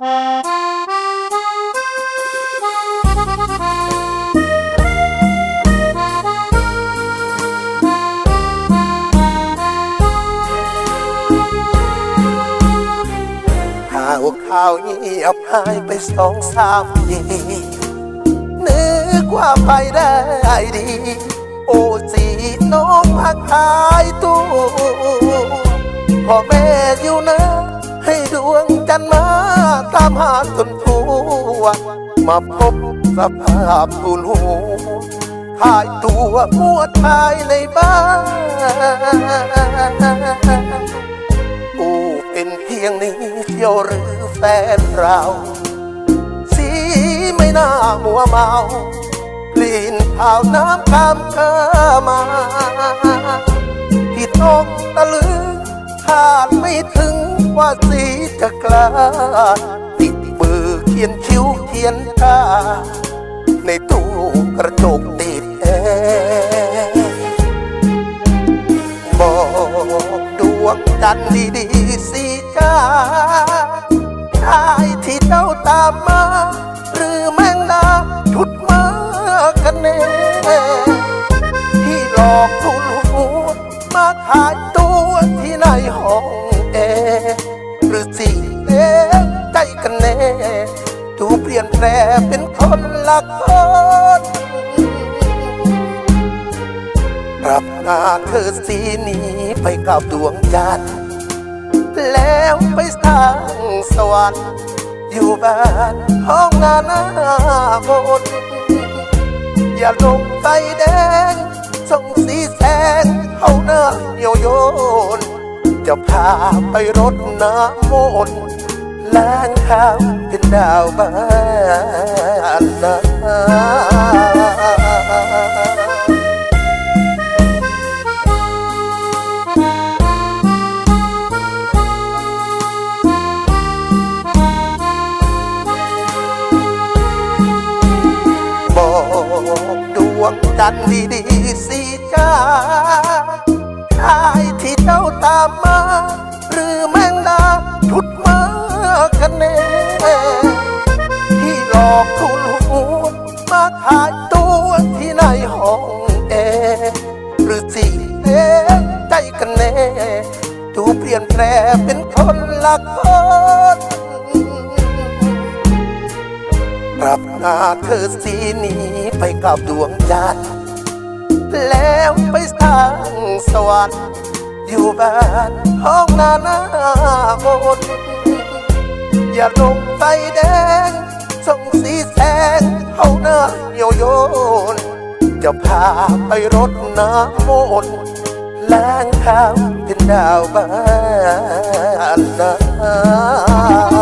ข่าวข่าวเงียบหายไปสองสามปีนึกว่าไปได้ดี โอ้สีน้องพักหายตัวพ่อแม่อยู่นะ ให้ดวงจันทร์มา ตามหาจนทั่ว มาพบสภาพทุนหัวหายตัวมัวทายในบ้านกูเป็นเพียงนี้เที่ยวหรือแฟนเรา สีไม่น่ามัวเมากลิ่นข่าวน้ำคำเธอมาที่ต้องตะลึงคาดไม่ถึงว่าสีจะกล้าด ขียนคิ้วเขียนตาในตู้กระจกติดแอร์บอกดวงจันทร์ดีๆสิจ้าชายที่เจ้าตามมา หรือแมงดาทุดมากันแน่ที่หลอกทุนหัวมาขายตัวที่ในห้องแอร์หรือสิเอ๊ใจกันแน่ ดูเปลี่ยนแปลเป็นคนละคนรับหน้าเธอสีนี้ไปกับดวงจันทร์แล้วไปสร้างสวรรค์อยู่บ้านห้องงานหน้ามนอย่าลงไฟแดงส่งสีแสงเอาหน้าโยโยนจะพาไปรดน้ำมนต์ ล้างข้าวเป็นดาวบ้านนาบอกดวงจันทร์ดีๆสิจ้า ที่หลอกทุนหัวมาขายตัวที่ในห้องแอร์หรือสิเอ๊ใจกันแน่ ดูเปลี่ยนแปลงเป็นคนละคนรับหน้าเธอสีนี้ไปกับดวงจันทร์แล้วไปสร้างสวรรค์อยู่บ้านห้องนาหน้ามน อย่าลงไฟแดง ส่งสีแสงเอาหน้าโยโยน จะพาไปรดน้ำมนต์ล้างข้าวเป็นดาวบ้านนา